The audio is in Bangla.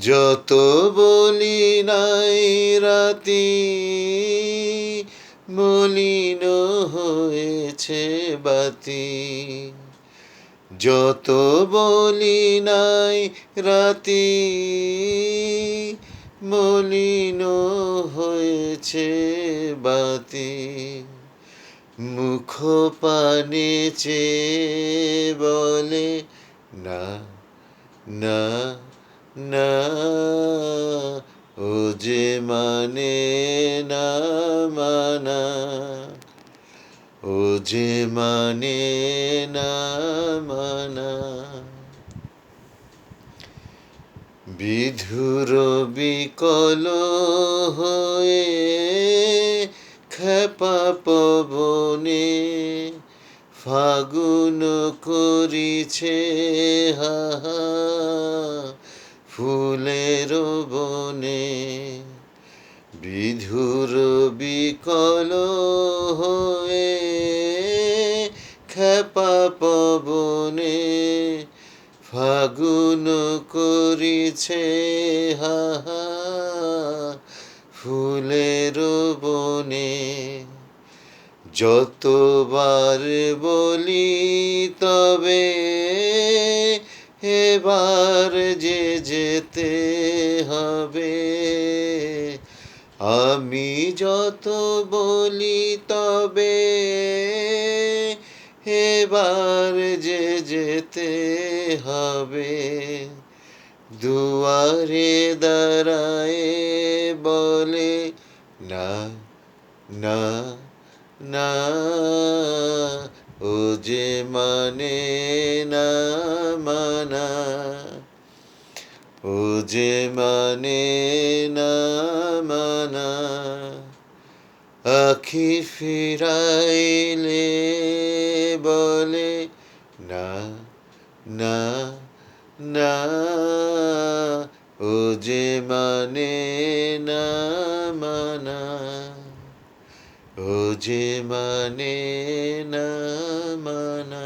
যত বলি নাই রাতি, মলিন হয়েছে বাতি। যত বলি নাই রাতি, মলিন হয়েছে বাতি। মুখ পানে চেয়ে বলে, না না না যে মানে না মানা যে মানে না মানা। বিধুর বিকল হয়ে খেপা পবনে ফাগুন করিছে হাহা হয়ে খেপা পবনে ফাগুন করিছে হাহা ফুলের বনে। যতবার বলি তবে এবার যে যেতে হবে। আমি যত বলি তবে এবার যে যেতে হবে। দুয়ারে দাঁড়ায় বলে, না না না, ও যে মানে না মানা, ও যে মানে না আখি ফিরাইলে বলে, না না না, ও যে মানে না মানা, ও যে মানে না মানা।